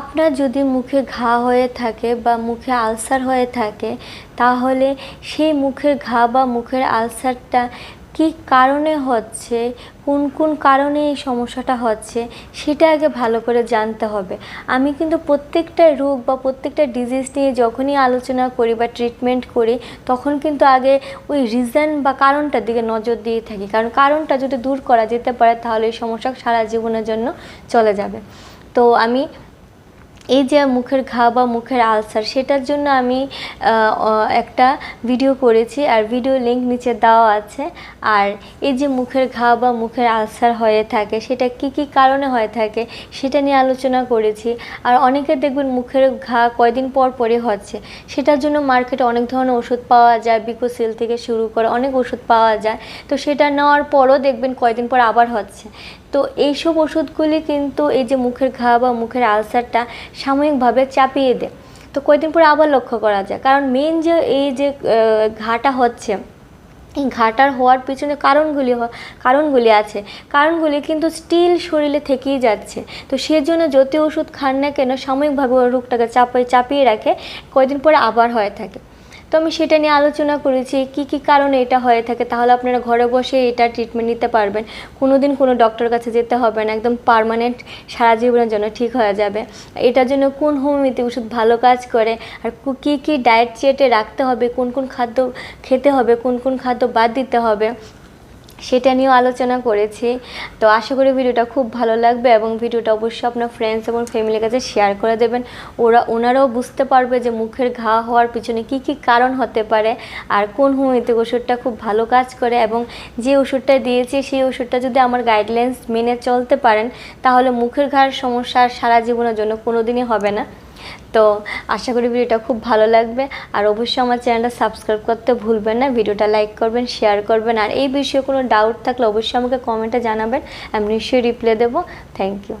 আপনার যদি মুখে ঘা হয়ে থাকে বা মুখে আলসার হয়ে থাকে, তাহলে সেই মুখের ঘা বা মুখের আলসারটা কী কারণে হচ্ছে, কোন কোন কারণে এই সমস্যাটা হচ্ছে, সেটা আগে ভালো করে জানতে হবে। আমি কিন্তু প্রত্যেকটা রোগ বা প্রত্যেকটা ডিজিজ নিয়ে যখনই আলোচনা করি বা ট্রিটমেন্ট করি, তখন কিন্তু আগে ওই রিজন বা কারণটার দিকে নজর দিয়ে থাকি। কারণ কারণটা যদি দূর করা যেতে পারে, তাহলে এই সমস্যা সারা জীবনের জন্য চলে যাবে। তো আমি এই যে মুখের ঘা বা মুখের আলসার, সেটার জন্য আমি একটা ভিডিও করেছি। আর ভিডিও লিংক নিচে দেওয়া আছে। আর এই যে মুখের ঘা বা মুখের আলসার হয়ে থাকে, সেটা কি কি কারণে হয়ে থাকে, সেটা নিয়ে আলোচনা করেছি। আর অনেকে দেখবেন মুখের ঘা কয়দিন পর পরে হচ্ছে। সেটার জন্য মার্কেটে অনেক ধরনের ওষুধ পাওয়া যায় বিকোসিল থেকে শুরু করে অনেক ওষুধ পাওয়া যায়। তো সেটা নেওয়ার পরও দেখবেন কয়দিন পর আবার হচ্ছে। তো এইসব ওষুধগুলি কিন্তু এই যে মুখের ঘা বা মুখের আলসারটা সাময়িকভাবে চাপিয়ে দেয় তো কয়েকদিন পরে আবার লক্ষ্য করা যায়। কারণ মেন যে এই যে ঘাটা হচ্ছে, এই ঘাটার হওয়ার পিছনে কারণগুলি কারণগুলি আছে। কারণগুলি কিন্তু স্টিল শরীরে থেকেই যাচ্ছে। তো সেজন্য যত ওষুধ খান না কেন, সাময়িকভাবে ওই রোগটাকে চাপিয়ে চাপিয়ে রাখে। কয়েকদিন পরে আবার হয়ে থাকে। তো আমি সেটা নিয়ে আলোচনা করেছি, কি কি কারণে এটা হয়ে থাকে, তাহলে আপনারা ঘরে বসে এটা ট্রিটমেন্ট নিতে পারবেন। কোনো দিন কোনো ডক্টর কাছে যেতে হবে না, একদম পারমানেন্ট সারা জীবনের জন্য ঠিক হয়ে যাবে। এটার জন্য কোন হোমিওপ্যাথি ওষুধ ভালো কাজ করে, আর কী কী ডায়েট চেটে রাখতে হবে, কোন কোন খাদ্য খেতে হবে, কোন কোন খাদ্য বাদ দিতে হবে সেটা নিয়েও আলোচনা করেছি। তো আশা করি ভিডিওটা খুব ভালো লাগবে এবং ভিডিওটা অবশ্যই আপনার ফ্রেন্ডস এবং ফ্যামিলির কাছে শেয়ার করে দেবেন। ওরা, ওনারাও বুঝতে পারবে যে মুখের ঘা হওয়ার পিছনে কি কি কারণ হতে পারে আর কোন হোমিওপ্যাথিক ওষুধটা খুব ভালো কাজ করে এবং যে ওষুধটা দিয়েছি, সেই ওষুধটা যদি আমার গাইডলাইন্স মেনে চলতে পারেন, তাহলে মুখের ঘার সমস্যা সারা জীবনের জন্য কোনো দিনই হবে না। তো আশা করি ভিডিওটা খুব ভালো লাগবে। আর অবশ্যই আমার চ্যানেলটা সাবস্ক্রাইব করতে ভুলবেন না। ভিডিওটা লাইক করবেন শেয়ার করবেন। আর এই বিষয়ে কোনো ডাউট থাকলে অবশ্যই আমাকে কমেন্টে জানাবেন। আমি নিশ্চয়ই রিপ্লাই দেবো। Thank you